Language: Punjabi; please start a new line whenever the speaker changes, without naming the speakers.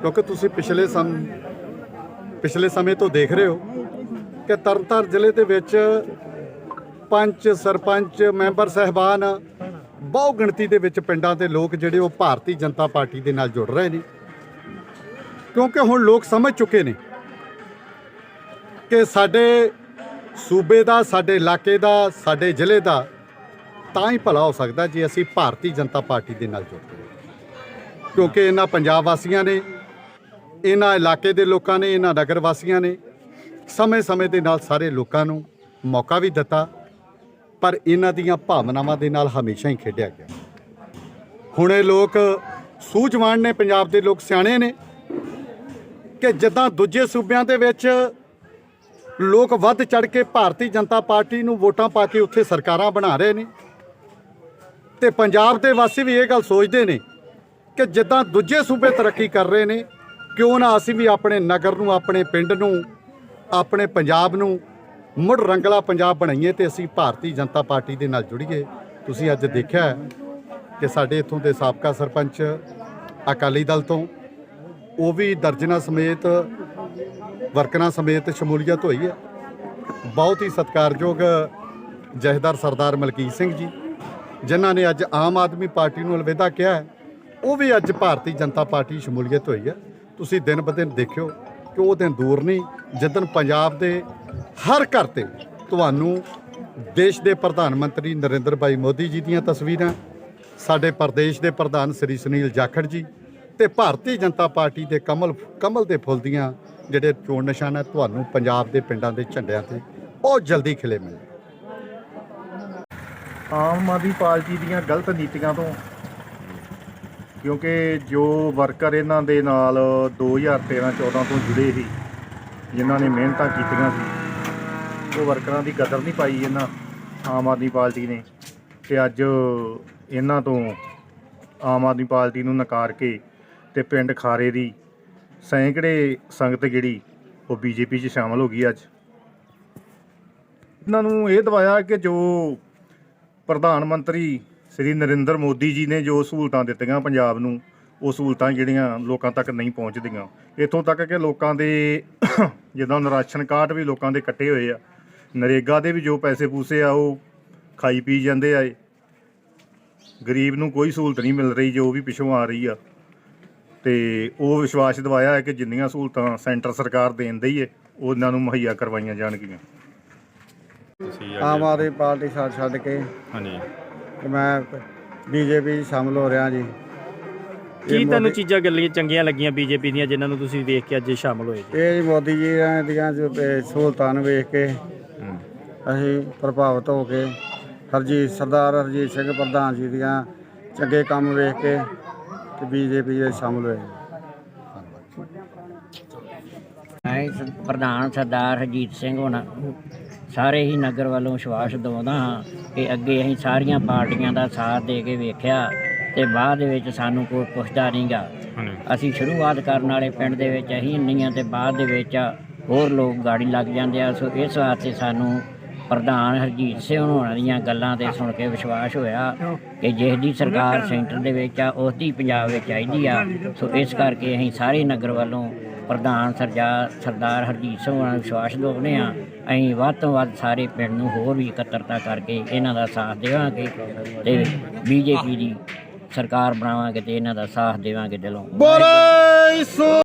ਕਿਉਂਕਿ ਤੁਸੀਂ ਪਿਛਲੇ ਸਮ, ਪਿਛਲੇ ਸਮੇਂ ਤੋਂ ਦੇਖ ਰਹੇ ਹੋ ਕਿ ਤਰਨਤਾਰਨ ਜ਼ਿਲ੍ਹੇ ਦੇ ਵਿੱਚ ਪੰਚ, ਸਰਪੰਚ, ਮੈਂਬਰ ਸਹਿਬਾਨ ਬਹੁ ਗਿਣਤੀ ਦੇ ਵਿੱਚ ਪਿੰਡਾਂ ਦੇ ਲੋਕ ਜਿਹੜੇ ਉਹ ਭਾਰਤੀ ਜਨਤਾ ਪਾਰਟੀ ਦੇ ਨਾਲ ਜੁੜ ਰਹੇ ਨੇ। ਕਿਉਂਕਿ ਹੁਣ ਲੋਕ ਸਮਝ ਚੁੱਕੇ ਨੇ ਕਿ ਸਾਡੇ ਸੂਬੇ ਦਾ, ਸਾਡੇ ਇਲਾਕੇ ਦਾ, ਸਾਡੇ ਜ਼ਿਲ੍ਹੇ ਦਾ ਤਾਂ ਹੀ ਭਲਾ ਹੋ ਸਕਦਾ ਜੇ ਅਸੀਂ ਭਾਰਤੀ ਜਨਤਾ ਪਾਰਟੀ ਦੇ ਨਾਲ ਜੁੜਦੇ ਹਾਂ। ਕਿਉਂਕਿ ਇਹਨਾਂ ਪੰਜਾਬ ਵਾਸੀਆਂ ਨੇ ਇਹਨਾਂ ਇਲਾਕੇ ਦੇ ਲੋਕਾਂ ਨੇ, ਇਹਨਾਂ ਨਗਰ ਵਾਸੀਆਂ ਨੇ ਸਮੇਂ-ਸਮੇਂ ਦੇ ਨਾਲ ਸਾਰੇ ਲੋਕਾਂ ਨੂੰ ਮੌਕਾ ਵੀ ਦਿੱਤਾ, ਪਰ ਇਹਨਾਂ ਦੀਆਂ ਭਾਵਨਾਵਾਂ ਦੇ ਨਾਲ ਹਮੇਸ਼ਾ ਹੀ ਖੇਡਿਆ ਗਿਆ। ਹੁਣ ਇਹ ਲੋਕ ਸੂਝਵਾਨ ਨੇ, ਪੰਜਾਬ ਦੇ ਲੋਕ ਸਿਆਣੇ ਨੇ ਕਿ ਜਿੱਦਾਂ ਦੂਜੇ ਸੂਬਿਆਂ ਦੇ ਵਿੱਚ ਲੋਕ ਵੱਧ ਚੜ ਕੇ ਭਾਰਤੀ ਜਨਤਾ ਪਾਰਟੀ ਨੂੰ ਵੋਟਾਂ ਪਾ ਕੇ ਉੱਥੇ ਸਰਕਾਰਾਂ ਬਣਾ ਰਹੇ ਨੇ ਤੇ ਪੰਜਾਬ ਦੇ ਵਾਸੀ ਵੀ ਇਹ ਗੱਲ ਸੋਚਦੇ ਨੇ ਕਿ ਜਿੱਦਾਂ ਦੂਜੇ ਸੂਬੇ ਤਰੱਕੀ ਕਰ ਰਹੇ ਨੇ ਕਿਉਂ ਨਾ ਅਸੀਂ ਵੀ ਆਪਣੇ ਨਗਰ ਨੂੰ, ਆਪਣੇ ਪਿੰਡ ਨੂੰ, ਆਪਣੇ ਪੰਜਾਬ ਨੂੰ ਮੁੜ ਰੰਗਲਾ ਪੰਜਾਬ ਬਣਾਈਏ ਤੇ ਅਸੀਂ ਭਾਰਤੀ ਜਨਤਾ ਪਾਰਟੀ ਦੇ ਨਾਲ ਜੁੜੀਏ। ਤੁਸੀਂ ਅੱਜ ਦੇਖਿਆ ਕਿ ਸਾਡੇ ਇੱਥੋਂ ਦੇ ਸਾਬਕਾ ਸਰਪੰਚ ਅਕਾਲੀ ਦਲ ਤੋਂ, ਉਹ ਵੀ ਦਰਜਨਾ ਸਮੇਤ, ਵਰਕਰਾਂ ਸਮੇਤ ਸ਼ਮੂਲੀਅਤ ਹੋਈ ਹੈ। ਬਹੁਤ ਹੀ ਸਤਿਕਾਰਯੋਗ ਜਹੇਦਾਰ ਸਰਦਾਰ ਮਲਕੀਤ ਸਿੰਘ ਜੀ, ਜਿਨ੍ਹਾਂ ਨੇ ਅੱਜ ਆਮ ਆਦਮੀ ਪਾਰਟੀ ਨੂੰ ਅਲਵਿਦਾ ਕਿਹਾ ਉਹ ਵੀ ਅੱਜ ਭਾਰਤੀ ਜਨਤਾ ਪਾਰਟੀ ਸ਼ਮੂਲੀਅਤ ਹੋਈ ਹੈ। ਤੁਸੀਂ ਦਿਨ ਬ ਦਿਨ ਦੇਖਿਓ ਕਿ ਉਹ ਦਿਨ ਦੂਰ ਨਹੀਂ ਜਦੋਂ ਪੰਜਾਬ ਦੇ ਹਰ ਘਰ ਤੇ ਤੁਹਾਨੂੰ ਦੇਸ਼ ਦੇ ਪ੍ਰਧਾਨ ਮੰਤਰੀ ਨਰਿੰਦਰ ਭਾਈ ਮੋਦੀ ਜੀ ਦੀਆਂ ਤਸਵੀਰਾਂ, ਸਾਡੇ ਪ੍ਰਦੇਸ਼ ਦੇ ਪ੍ਰਧਾਨ ਸ੍ਰੀ ਸੁਨੀਲ ਜਾਖੜ ਜੀ ਤੇ ਭਾਰਤੀ ਜਨਤਾ ਪਾਰਟੀ ਦੇ ਕਮਲ ਕਮਲ ਦੇ ਫੁੱਲ ਦੀਆਂ ਜਿਹੜੇ ਚੋਣ ਨਿਸ਼ਾਨ ਹੈ ਤੁਹਾਨੂੰ ਪੰਜਾਬ ਦੇ ਪਿੰਡਾਂ ਦੇ ਝੰਡਿਆਂ ਤੇ ਬਹੁਤ ਜਲਦੀ ਖਿਲੇ ਮਿਲਣਗੇ।
ਆਮ ਆਦਮੀ ਪਾਰਟੀ ਦੀਆਂ ਗਲਤ ਨੀਤੀਆਂ ਤੋਂ ਕਿਉਂਕਿ ਜੋ ਵਰਕਰ ਇਹਨਾਂ ਦੇ ਨਾਲ 2013-14 ਤੋਂ ਜੁੜੇ ਸੀ, ਜਿਨ੍ਹਾਂ ਨੇ ਮਿਹਨਤਾਂ ਕੀਤੀਆਂ ਸੀ, ਉਹ ਵਰਕਰਾਂ ਦੀ ਕਦਰ ਨਹੀਂ ਪਾਈ ਇਹਨਾਂ ਆਮ ਆਦਮੀ ਪਾਰਟੀ ਨੇ। ਤੇ ਅੱਜ ਇਹਨਾਂ ਤੋਂ ਆਮ ਆਦਮੀ ਪਾਰਟੀ ਨੂੰ ਨਕਾਰ ਕੇ ਤੇ ਪਿੰਡ ਖਾਰੇ ਦੀ ਸੈਂਕੜੇ ਸੰਗਤ ਜਿਹੜੀ, ਉਹ ਬੀਜੇਪੀ 'ਚ ਸ਼ਾਮਲ ਹੋ ਗਈ ਅੱਜ। ਇਹਨਾਂ ਨੂੰ ਇਹ ਦਵਾਇਆ ਕਿ ਜੋ ਪ੍ਰਧਾਨ ਮੰਤਰੀ ਸ੍ਰੀ ਨਰਿੰਦਰ ਮੋਦੀ ਜੀ ਨੇ ਜੋ ਸਹੂਲਤਾਂ ਦਿੱਤੀਆਂ ਪੰਜਾਬ ਨੂੰ ਉਹ ਸਹੂਲਤਾਂ ਜਿਹੜੀਆਂ ਲੋਕਾਂ ਤੱਕ ਨਹੀਂ ਪਹੁੰਚਦੀਆਂ। ਇੱਥੋਂ ਤੱਕ ਕਿ ਲੋਕਾਂ ਦੇ ਜਿੱਦਾਂ ਰਾਸ਼ਨ ਕਾਰਡ ਵੀ ਲੋਕਾਂ ਦੇ ਕੱਟੇ ਹੋਏ ਆ। ਨਰੇਗਾ ਦੇ ਵੀ ਜੋ ਪੈਸੇ ਪੂਸੇ ਆ ਉਹ ਖਾਈ ਪੀ ਜਾਂਦੇ ਆ। ਗਰੀਬ ਨੂੰ ਕੋਈ ਸਹੂਲਤ ਨਹੀਂ ਮਿਲ ਰਹੀ ਜੋ ਵੀ ਪਿੱਛੋਂ ਆ ਰਹੀ ਆ। ਤੇ ਉਹ ਵਿਸ਼ਵਾਸ ਦਿਵਾਇਆ ਹੈ ਕਿ ਜਿੰਨੀਆਂ ਸਹੂਲਤਾਂ ਸੈਂਟਰ ਸਰਕਾਰ ਦੇਣ ਦਈ ਹੈ ਉਹ ਇਹਨਾਂ ਨੂੰ ਮੁਹੱਈਆ ਕਰਵਾਈਆਂ ਜਾਣਗੀਆਂ।
ਆਮ ਆਦਮੀ ਪਾਰਟੀ ਛੱਡ ਛੱਡ ਕੇ
ਹਾਂਜੀ।
ਤੇ ਮੈਂ ਬੀਜੇਪੀ ਸ਼ਾਮਲ ਹੋ ਰਿਹਾ ਜੀ।
ਕੀ ਤੁਹਾਨੂੰ ਚੀਜ਼ਾਂ ਗੱਲਾਂ ਚੰਗੀਆਂ ਲੱਗੀਆਂ ਬੀਜੇਪੀ ਦੀਆਂ ਜਿਨ੍ਹਾਂ ਨੂੰ ਤੁਸੀਂ ਵੇਖ ਕੇ ਅੱਜ ਸ਼ਾਮਲ ਹੋਏ ਜੀ?
ਇਹ ਜੀ ਮੋਦੀ ਜੀ ਦੀਆਂ ਜੋ, ਇਹ ਸਹੂਲਤਾਂ ਨੂੰ ਵੇਖ ਕੇ ਅਸੀਂ ਪ੍ਰਭਾਵਿਤ ਹੋ ਕੇ ਹਰਜੀਤ ਸਰਦਾਰ ਹਰਜੀਤ ਸਿੰਘ ਪ੍ਰਧਾਨ ਜੀ ਦੀਆਂ ਚੰਗੇ ਕੰਮ ਵੇਖ ਕੇ ਤੇ ਬੀਜੇਪੀ 'ਚ ਸ਼ਾਮਲ ਹੋਏ।
ਮੈਂ ਪ੍ਰਧਾਨ ਸਰਦਾਰ ਹਰਜੀਤ ਸਿੰਘ ਹੋਣਾ। ਸਾਰੇ ਹੀ ਨਗਰ ਵੱਲੋਂ ਵਿਸ਼ਵਾਸ ਦਿਵਾਉਂਦਾ ਹਾਂ ਕਿ ਅੱਗੇ ਅਸੀਂ ਸਾਰੀਆਂ ਪਾਰਟੀਆਂ ਦਾ ਸਾਥ ਦੇ ਕੇ ਵੇਖਿਆ ਤੇ ਬਾਅਦ ਵਿੱਚ ਸਾਨੂੰ ਕੋਈ ਪੁੱਛਦਾ ਨਹੀਂਗਾ। ਅਸੀਂ ਸ਼ੁਰੂਆਤ ਕਰਨ ਵਾਲੇ ਪਿੰਡ ਦੇ ਵਿੱਚ ਅਸੀਂ ਹਾਂ ਤੇ ਬਾਅਦ ਦੇ ਵਿੱਚ ਹੋਰ ਲੋਕ ਗਾੜੀ ਲੱਗ ਜਾਂਦੇ ਆ ਸੋ ਇਸ ਵਾਸਤੇ ਸਾਨੂੰ ਪ੍ਰਧਾਨ ਹਰਜੀਤ ਸਿੰਘ ਹੋਣਾ ਦੀਆਂ ਗੱਲਾਂ ਤੇ ਸੁਣ ਕੇ ਵਿਸ਼ਵਾਸ ਹੋਇਆ ਕਿ ਜਿਸ ਦੀ ਸਰਕਾਰ ਸੈਂਟਰ ਦੇ ਵਿੱਚ ਆ ਉਸ ਦੀ ਪੰਜਾਬ ਵਿੱਚ ਚਾਹੀਦੀ ਆ। ਸੋ ਇਸ ਕਰਕੇ ਅਸੀਂ ਸਾਰੇ ਨਗਰ ਵੱਲੋਂ ਪ੍ਰਧਾਨ ਸਰਜਾ ਸਰਦਾਰ ਹਰਜੀਤ ਸਿੰਘ ਹੋਣਾ ਨੂੰ ਵਿਸ਼ਵਾਸ ਦਿਵਾਉਂਦੇ ਆ ਅਸੀਂ ਵੱਧ ਤੋਂ ਵੱਧ ਸਾਰੇ ਪਿੰਡ ਨੂੰ ਹੋਰ ਵੀ ਇਕੱਤਰਤਾ ਕਰਕੇ ਇਹਨਾਂ ਦਾ ਸਾਥ ਦੇਵਾਂਗੇ ਤੇ ਬੀਜੇਪੀ ਦੀ ਸਰਕਾਰ ਬਣਾਵਾਂਗੇ ਤੇ ਇਹਨਾਂ ਦਾ ਸਾਥ ਦੇਵਾਂਗੇ ਦਿਲੋਂ।